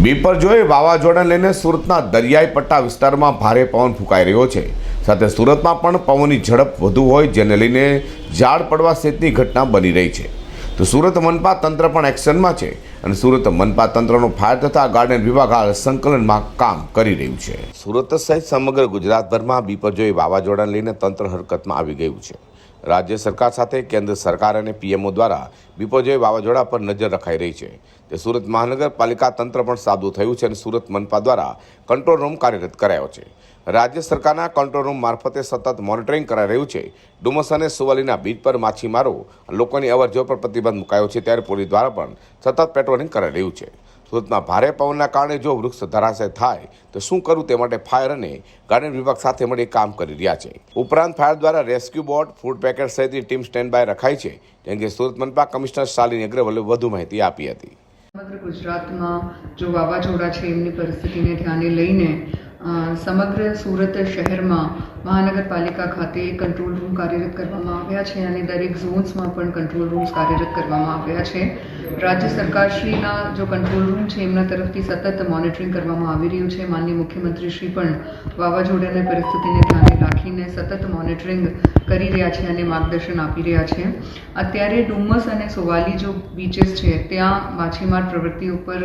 બીપરજોય વાવાઝોડાને લઈને સુરતના દરિયાઈ પટ્ટા વિસ્તારમાં ભારે પવન ફૂંકાઈ રહ્યો છે. સાથે સુરતમાં પણ પવનની ઝડપ વધુ હોય જેને લઈને ઝાડ પડવા સહિતની ઘટના બની રહી છે. તો સુરત મનપા તંત્ર પણ એક્શનમાં છે અને સુરત મનપા તંત્રનો ફાયર તથા ગાર્ડન વિભાગ હાલ સંકલનમાં કામ કરી રહ્યું છે. સુરત સહિત સમગ્ર ગુજરાતભરમાં બીપરજોય વાવાઝોડાને લઈને તંત્ર હરકતમાં આવી ગયું છે. રાજ્ય સરકાર સાથે, કેન્દ્ર સરકાર અને પીએમઓ દ્વારા બિપોજોય વાવાઝોડા પર નજર રખાઈ રહી છે. તે સુરત મહાનગરપાલિકા તંત્ર પણ સાબદું થયું છે અને સુરત મનપા દ્વારા કંટ્રોલ રૂમ કાર્યરત કરાયો છે. રાજ્ય સરકારના કંટ્રોલ રૂમ મારફતે સતત મોનિટરિંગ કરાઈ રહ્યું છે. ડુમસ અને સુવાલીના બીચ પર માછીમારો લોકોની અવરજવર પર પ્રતિબંધ મુકાયો છે, ત્યારે પોલીસ દ્વારા પણ સતત પેટ્રોલિંગ કરાઈ રહ્યું છે. સુરતમાં ભારે પવનના કારણે જો વૃક્ષ ધરાશય થાય, તો શું કરવું તે માટે ફાયર અને ગાર્ડન વિભાગ સાથે મળી કામ કરી રહ્યા છે. ઉપરાંત ફાયર દ્વારા રેસ્ક્યુ બોટ, ફૂડ પેકેટ સહિતની ટીમ સ્ટેન્ડ બાય રખાઈ છે, જેમ કે સુરત મનપા કમિશનર શાલિની અગ્રવાલે વધુ માહિતી આપી હતી. સમગ્ર ગુજરાતમાં જો વાવાઝોડા છે, એમની પરિસ્થિતિને ધ્યાને લઈને સમગ્ર સુરત શહેરમાં મહાનગરપાલિકા ખાતે કંટ્રોલ રૂમ કાર્યરત કરવામાં આવ્યા છે અને દરેક ઝોન્સમાં પણ કંટ્રોલ રૂમ્સ કાર્યરત કરવામાં આવ્યા છે. રાજ્ય સરકારશ્રીના જો કંટ્રોલ રૂમ છે, એમના તરફથી સતત મોનિટરિંગ કરવામાં આવી રહ્યું છે. માનનીય મુખ્યમંત્રીશ્રી પણ વાવાઝોડાની પરિસ્થિતિને ધ્યાને રાખીને સતત મોનિટરિંગ કરી રહ્યા છે અને માર્ગદર્શન આપી રહ્યા છે. અત્યારે ડુમસ અને સોવાલી જો બીચીસ છે, ત્યાં માછીમાર પ્રવૃત્તિ ઉપર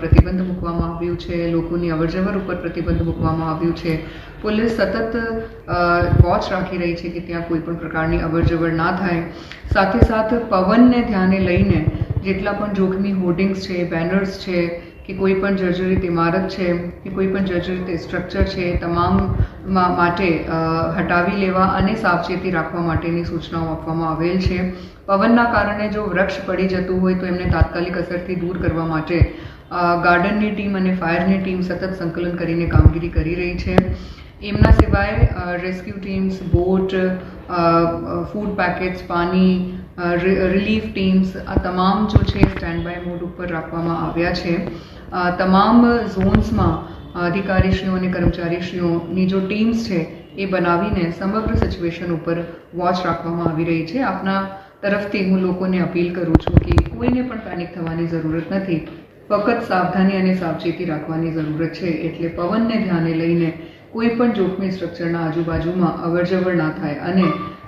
પ્રતિબંધ મૂકવામાં આવ્યું છે. લોકોની અવરજવર ઉપર પ્રતિબંધ મૂકવામાં આવ્યું છે. પોલીસ સતત વોચ રાખી રહી છે કે ત્યાં કોઈ પણ પ્રકારની અવરજવર ના થાય. સાથે સાથ પવનને ધ્યાને લઈને જેટલા પણ જોખમી હોર્ડિંગ્સ છે, બેનર્સ છે, કે કોઈ પણ જર્જરિત ઇમારત છે, કે કોઈ પણ જર્જરિત સ્ટ્રક્ચર છે, તમામ માટે હટાવી લેવા અને સાવચેતી રાખવા માટેની સૂચનાઓ આપવામાં આવેલ છે. પવનના કારણે જો વૃક્ષ પડી જતું હોય તો એમને તાત્કાલિક અસરથી દૂર કરવા માટે ગાર્ડનની ટીમ અને ફાયરની ટીમ સતત સંકલન કરીને કામગીરી કરી રહી છે. એમના સિવાય rescue teams boat food packets પાણી રિલીફ ટીમ્સ આ તમામ જો છે સ્ટેન્ડ બાય મોડ ઉપર રાખવામાં આવ્યા છે. તમામ ઝોન્સમાં અધિકારીશ્રીઓ અને કર્મચારીશ્રીઓની જો ટીમ્સ છે એ બનાવીને સમગ્ર સિચ્યુએશન ઉપર વોચ રાખવામાં આવી રહી છે. આપના તરફથી હું લોકોને અપીલ કરું છું કે કોઈને પણ પેનિક થવાની જરૂરત નથી. ફક્ત સાવધાની અને સાવચેતી રાખવાની જરૂરત છે. એટલે પવનને ધ્યાને લઈને કોઈ પણ જોખમી સ્ટ્રક્ચરના આજુબાજુમાં અવરજવર ના થાય અને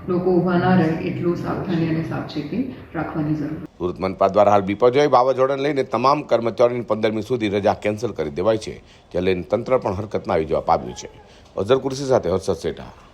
લોકો ઊભા ના રહે એટલું સાવધાની અને સાવચેતી રાખવાની જરૂર સુરત મનપા દ્વારા હાલ બિપરજોય વાવાઝોડાને લઈને તમામ કર્મચારીઓની પંદરમી સુધી રજા કેન્સલ કરી દેવાય છે જે લઈને તંત્ર પણ હરકતમાં આવી જવા પામ્યું છે. અઝર કુર્સી સાથે હર્ષદ સેઠા